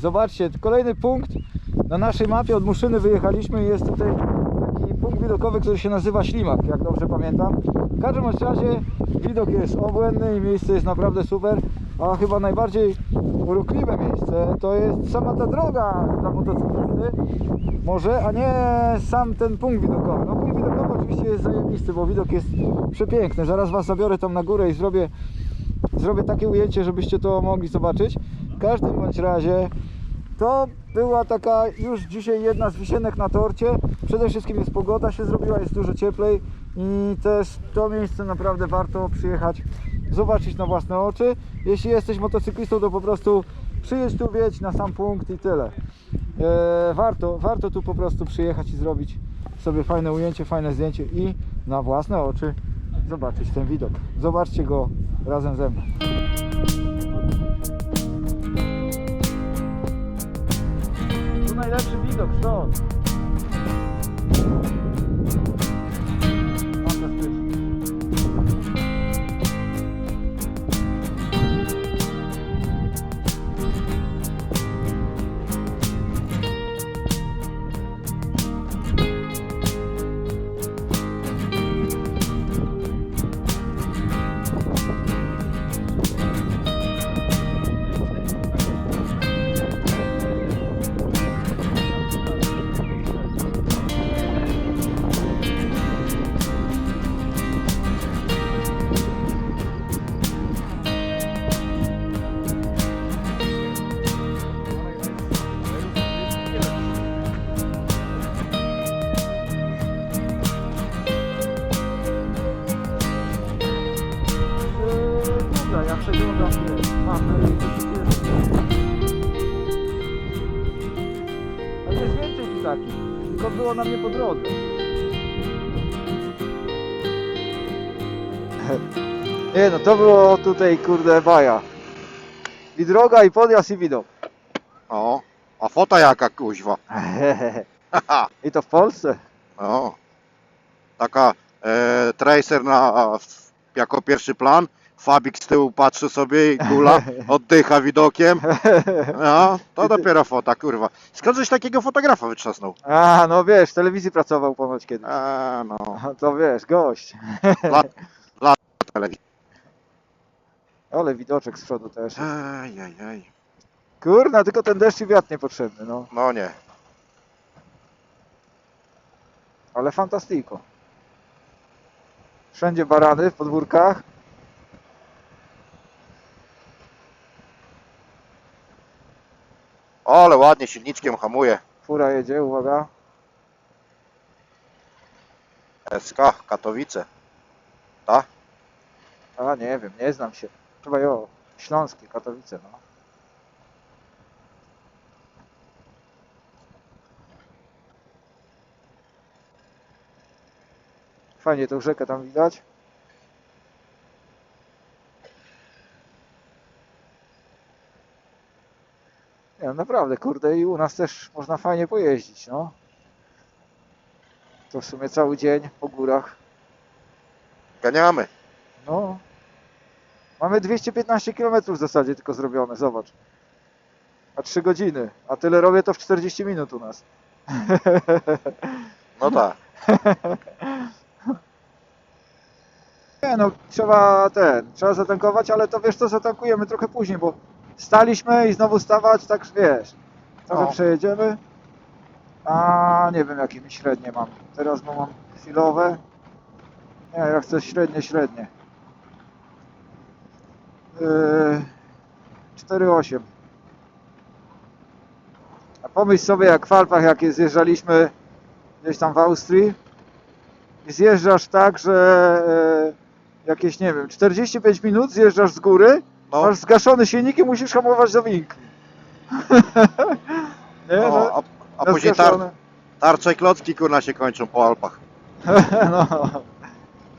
Zobaczcie, kolejny punkt na naszej mapie. Od Muszyny wyjechaliśmy i jest tutaj taki punkt widokowy, który się nazywa Ślimak, jak dobrze pamiętam. W każdym razie widok jest obłędny i miejsce jest naprawdę super. A chyba najbardziej urokliwe miejsce to jest sama ta droga dla motocyklisty. Może, a nie sam ten punkt widokowy. No punkt widokowy oczywiście jest zajebisty, bo widok jest przepiękny. Zaraz Was zabiorę tam na górę i zrobię zrobię takie ujęcie, żebyście to mogli zobaczyć. W każdym bądź razie to była taka już dzisiaj jedna z wisienek na torcie. Przede wszystkim jest pogoda się zrobiła, jest dużo cieplej i też to miejsce naprawdę warto przyjechać, zobaczyć na własne oczy. Jeśli jesteś motocyklistą, to po prostu przyjedź tu, wiedź na sam punkt i tyle. Eee, warto, warto tu po prostu przyjechać i zrobić sobie fajne ujęcie, fajne zdjęcie i na własne oczy zobaczyć ten widok. Zobaczcie go razem ze mną. Najlepszy widok stąd. Ale jest więcej tu takich, tylko było na mnie po drodze. Nie no, to było tutaj kurde baja. I droga, i podjazd, i widok. O, a fota jaka kuźwa. I to w Polsce. o. Taka e, tracer na, jako pierwszy plan. Fabik z tyłu patrzy sobie i kula oddycha widokiem. No, to dopiero fota, kurwa. Skąd żeś takiego fotografa wytrzasnął? A, no wiesz, w telewizji pracował ponoć kiedyś. A, no, To wiesz, gość. telewizja. Ale widoczek z przodu też. Ej, ej, ej. Kurna, tylko ten deszcz i wiatr niepotrzebny, no. No nie. Ale fantastyko. Wszędzie barany w podwórkach. Ale ładnie silniczkiem hamuje. Fura jedzie, uwaga. SK, Katowice. Ta? A nie wiem, nie znam się. Chyba jo, Śląskie, Katowice, no. Fajnie tą rzekę tam widać. Naprawdę, kurde, i u nas też można fajnie pojeździć, no. To w sumie cały dzień po górach. Ganiamy. No. Mamy 215 km w zasadzie tylko zrobione, zobacz. A 3 godziny. A tyle robię to w 40 minut u nas. No tak. Nie no, trzeba ten, trzeba zatankować, ale to wiesz co, zatankujemy trochę później, bo staliśmy i znowu stawać, tak wiesz. Trochę No. przejedziemy. A nie wiem jakie mi średnie mam. Teraz bo mam chwilowe. Nie, ja chcę średnie, średnie. Yy, 4,8. A pomyśl sobie jak w Alpach, jak zjeżdżaliśmy gdzieś tam w Austrii i zjeżdżasz tak, że e, jakieś, nie wiem, 45 minut zjeżdżasz z góry, No, masz zgaszony silnik i musisz hamować do winkli. nie, no, no, a, a później tar, tarcze i klocki kurna się kończą po Alpach. no,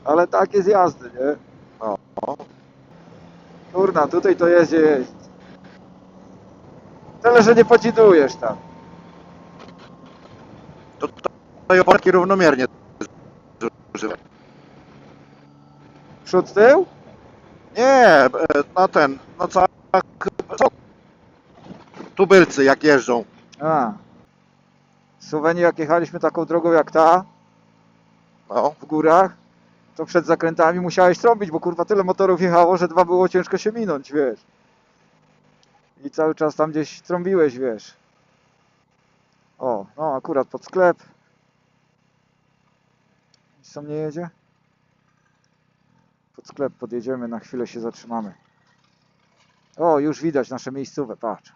ale tak jest jazdy, nie? No. Kurna, tutaj to gdzie jest. Tyle, że nie podzidujesz tam. To, to oporki równomiernie zużywa. Przód, tył? Nie, e, na ten, na całe, tubylcy jak jeżdżą. A. W Słowenii jak jechaliśmy taką drogą jak ta, No, w górach, to przed zakrętami musiałeś trąbić, bo kurwa tyle motorów jechało, że dwa było ciężko się minąć, wiesz. I cały czas tam gdzieś trąbiłeś, wiesz. O, no akurat pod sklep. Nic tam nie jedzie? Pod sklep podjedziemy, na chwilę się zatrzymamy. O, już widać nasze miejscowe, patrz.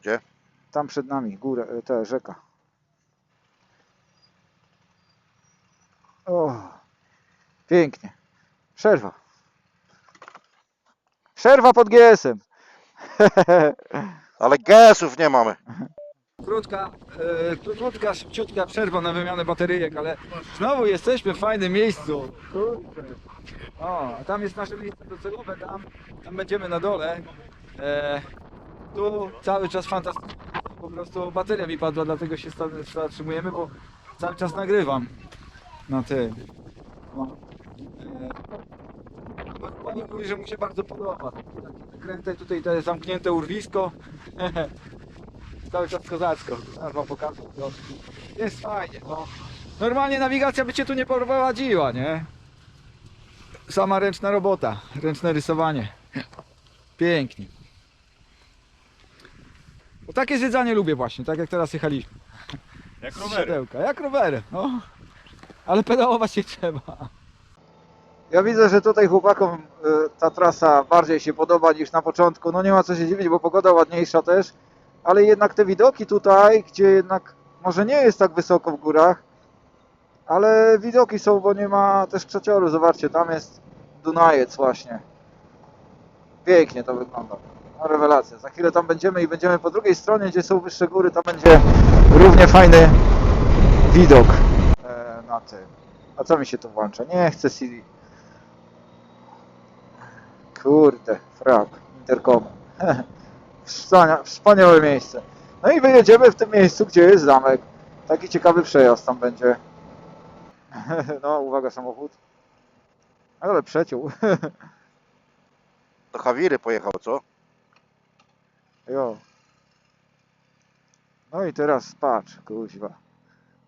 Gdzie? Tam przed nami, górę, e, te, rzeka. O, pięknie. Przerwa. Przerwa pod GS-em. ale gesów nie mamy. Krótka, e, krótka, szybciutka przerwa na wymianę bateryjek, ale znowu jesteśmy w fajnym miejscu. O, tam jest nasze miejsce docelowe, tam, tam będziemy na dole. E, tu cały czas fantastycznie. Po prostu bateria mi padła, dlatego się zatrzymujemy, bo cały czas nagrywam na tym. O. E, Pani mówi, że mu się bardzo podoba. Zakręty, tutaj to zamknięte urwisko. cały czas kozacko. Zaraz wam pokażę. No, Jest fajnie, no. Normalnie nawigacja by cię tu nie prowadziła, nie? Sama ręczna robota, ręczne rysowanie. Pięknie. Bo takie zwiedzanie lubię właśnie, tak jak teraz jechaliśmy. Jak rowery. jak rowery, no. Ale pedałować się trzeba. Ja widzę, że tutaj chłopakom y, ta trasa bardziej się podoba niż na początku. No nie ma co się dziwić, bo pogoda ładniejsza też. Ale jednak te widoki tutaj, gdzie jednak może nie jest tak wysoko w górach, ale widoki są, bo nie ma też przecioru. Zobaczcie, tam jest Dunajec właśnie. Pięknie to wygląda. No, rewelacja. Za chwilę tam będziemy i będziemy po drugiej stronie, gdzie są wyższe góry. Tam będzie równie fajny widok e, na tym. A co mi się tu włącza? Nie chcę CD. Kurde, frak, interkom. Wspania- Wspaniałe miejsce. No i wyjedziemy w tym miejscu, gdzie jest zamek. Taki ciekawy przejazd tam będzie. No, uwaga, samochód. Ale przeciął. Do Hawiry pojechał, co? Jo. No i teraz patrz, kuźwa.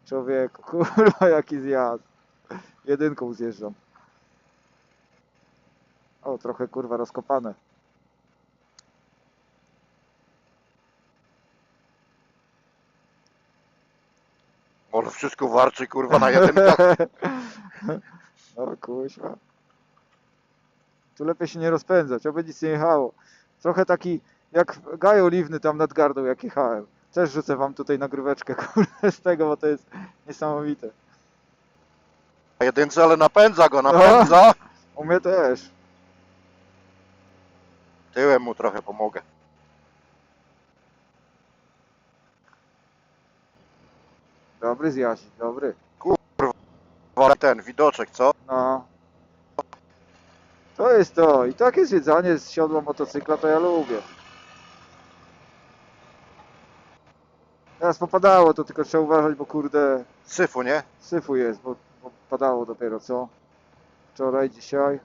Człowieku, kurwa, jaki zjazd. Jedynką zjeżdżam. O, trochę kurwa rozkopane. Może wszystko warczy, kurwa, na jedynkach. O kuźwa. Tu lepiej się nie rozpędzać, oby nic nie jechało. Trochę taki jak gaj oliwny tam nad gardą jak jechałem. Też rzucę wam tutaj nagryweczkę kurde z tego, bo to jest niesamowite. Na jedynce, ale napędza go, napędza. U mnie też. Tyłem mu trochę pomogę. Dobry zjazik, dobry. Ale ten widoczek, co? No. To jest to. I takie zwiedzanie z siodła motocykla to ja lubię. Teraz popadało, to tylko trzeba uważać, bo kurde Syfu, nie? syfu jest, bo, bo padało dopiero, co? Wczoraj, dzisiaj.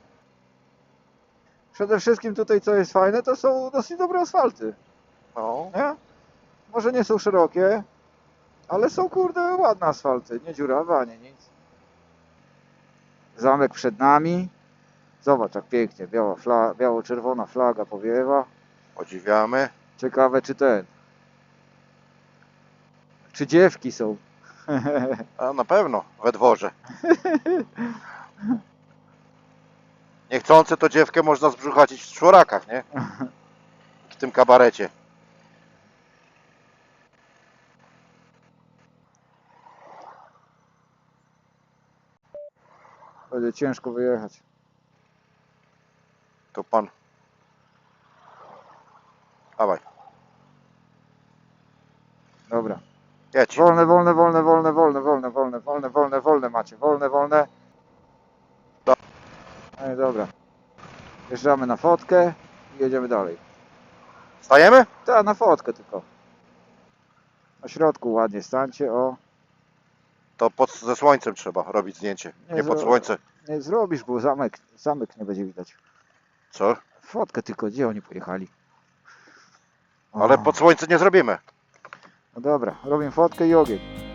Przede wszystkim tutaj co jest fajne, to są dosyć dobre asfalty, No. nie? Może nie są szerokie, ale są kurde ładne asfalty, nie dziurawe, ani nic. Zamek przed nami. Zobacz jak pięknie, biała fla, biało-czerwona flaga powiewa. Podziwiamy. Ciekawe czy ten. Czy dziewki są? A na pewno, we dworze. Niechcący to dziewkę można zbrzuchacić w czworakach, nie? W tym kabarecie. Będzie ciężko wyjechać. To pan. Dawaj, Dobra. jedź. Wolne, wolne, wolne, wolne, wolne, wolne, wolne, wolne, wolne, wolne macie. Wolne, wolne. Do- No i dobra. Wjeżdżamy na fotkę i jedziemy dalej. Stajemy? Tak, na fotkę tylko. Na środku ładnie stańcie, o. To pod, ze słońcem trzeba robić zdjęcie. Nie, Nie pod zro- słońce. Nie zrobisz, bo zamek, zamek nie będzie widać. Co? Fotkę tylko, gdzie oni pojechali? Ale O, pod słońce nie zrobimy. No dobra, robimy fotkę i ogień.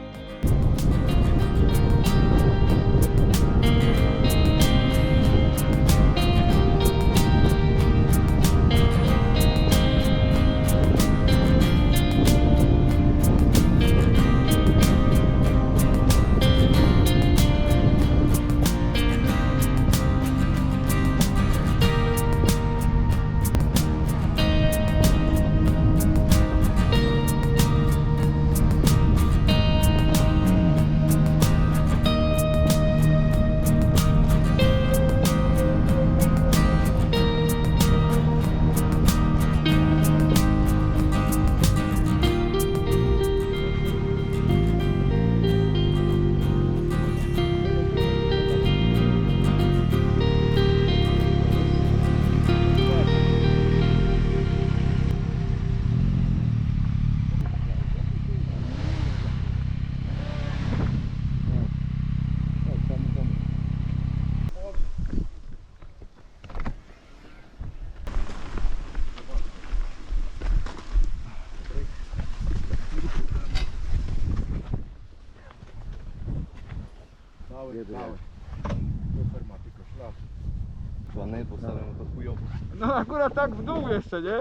Żadnej postawiam to chujowo. No akurat tak w dół jeszcze, nie?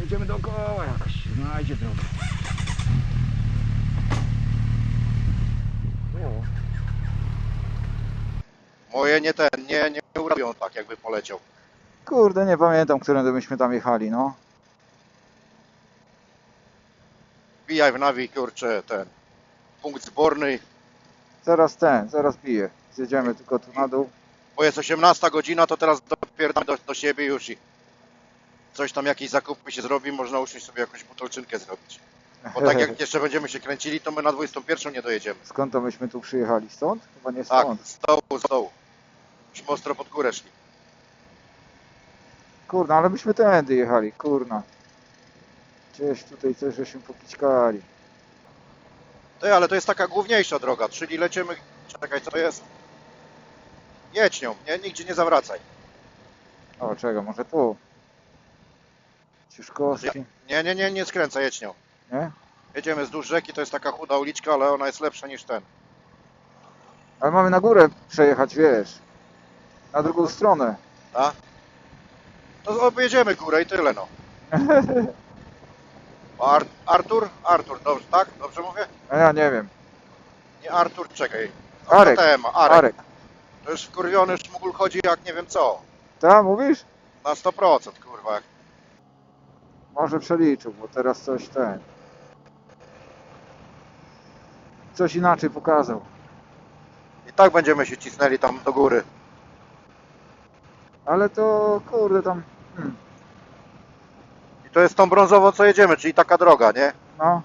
Jedziemy dookoła jakoś, znajdzie drogę. Moje nie ten, nie, nie urobią tak, jakby poleciał. Kurde, nie pamiętam, którędy myśmy tam jechali, no. Bijaj w nawi, kurczę, ten punkt zborny, Zaraz ten, zaraz piję. Zjedziemy tylko tu na dół. bo jest 18 godzina, to teraz dopierdam do, do siebie już i coś tam, jakieś zakupy się zrobi, można usiąść sobie jakąś butelczynkę zrobić. Bo tak jak jeszcze będziemy się kręcili, to my na 21 nie dojedziemy. Skąd to myśmy tu przyjechali? Stąd? Chyba nie Tak, stąd. z dołu, z dołu. Myśmy ostro pod górę szli. Kurna, ale myśmy tędy jechali, kurna. Gdzieś tutaj coś żeśmy pokićkali. Ty, ale to jest taka główniejsza droga, czyli lecimy... Czekaj, co to jest? Jedź nią, nie? Nigdzie nie zawracaj. O, czego? Może tu? Ciuszkowski, Nie, nie, nie, nie skręcaj, jedź nią. nie? Jedziemy wzdłuż rzeki, to jest taka chuda uliczka, ale ona jest lepsza niż ten. Ale mamy na górę przejechać, wiesz. Na drugą stronę. To objedziemy górę i tyle, no. Ar Artur? Artur, dobrze, tak? Dobrze mówię? A ja nie wiem. Nie Artur, czekaj. Arek. Tema. Arek. Arek. To już wkurwiony szmugul chodzi jak nie wiem co. Ta, mówisz? Na 100%, kurwa. Może przeliczył, bo teraz coś ten. Coś inaczej pokazał. I tak będziemy się cisnęli tam do góry. Ale to kurde tam. Hmm, to jest tą brązową, co jedziemy, czyli taka droga, nie? no,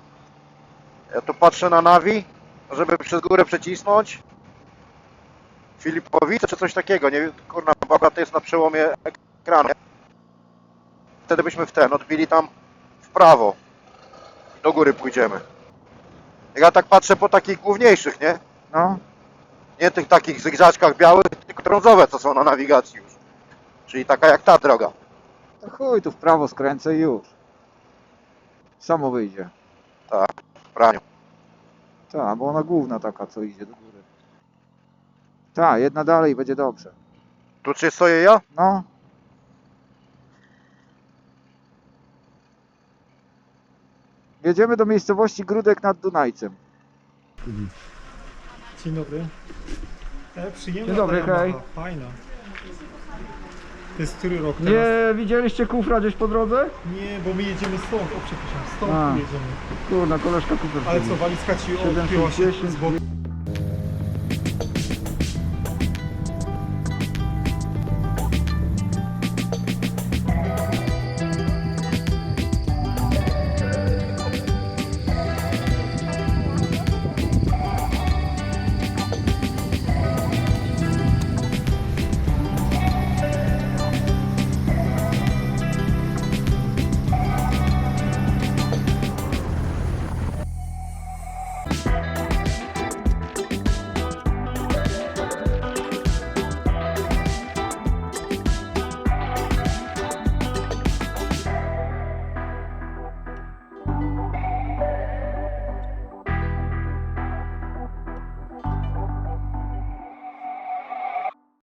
Ja tu patrzę na nawi, żeby przez górę przecisnąć. Filipowice czy coś takiego, nie wiem, kurna, boga to jest na przełomie ekranu. Wtedy byśmy w ten, odbili tam w prawo. I do góry pójdziemy. Ja tak patrzę po takich główniejszych, nie? no. Nie tych takich zygzaczkach białych, tylko brązowe, co są na nawigacji już. Czyli taka jak ta droga. To chuj, tu w prawo skręcę i już. Samo wyjdzie. W praniu. Tak, bo ona główna taka, co idzie do góry. Tak, jedna dalej będzie dobrze. Tu czy stoję ja? No. Jedziemy do miejscowości Grudek nad Dunajcem. Dzień dobry. E, przyjemna Dzień dobry, ta hej. Fajna. To jest który rok teraz? Nie widzieliście kufra gdzieś po drodze? Nie, bo my jedziemy stąd, o przepraszam, stąd A. tu jedziemy. Kurna, koleżka kufra. Ale co, walizka ci odpięła się z boku?